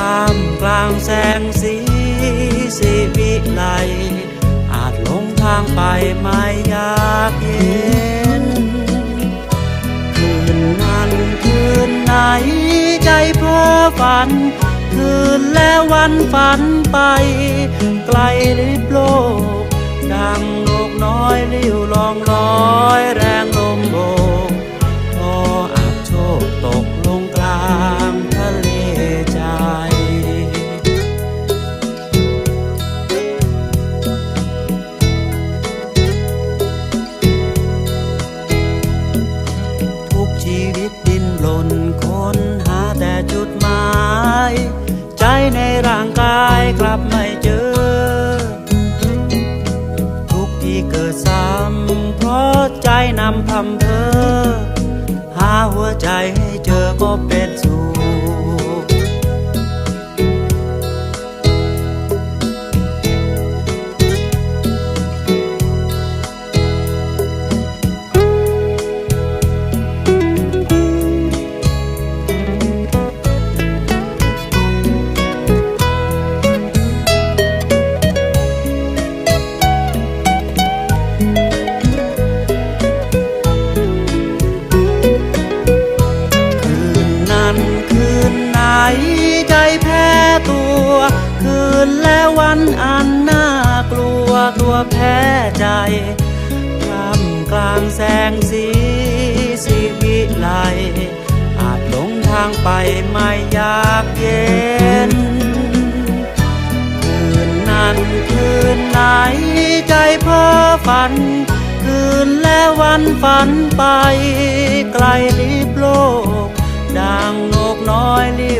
ท่ามกลางแสงสีสีวิไลอาจหลงทางไปไม่อยากเห็นคืนนั้นคืนไหนใจเพ้อฝัน คืนแล้ววันฝันไป ไกลลิบโลก ดังนกน้อยลิ้วลองลอย ใจนำพำเพอหาหัวใจให้เจอก็เป็น อันน่ากลัวตัวแพ้ใจท่ามกลางแสงสีสีวิไลอาจหลงทางไปไม่อยากเย็น คืนนั้นคืนไหนใจเพ้อฝัน คืนและวันฝันไป ไกลลิบโลกดังนกน้อยลิ้วลอ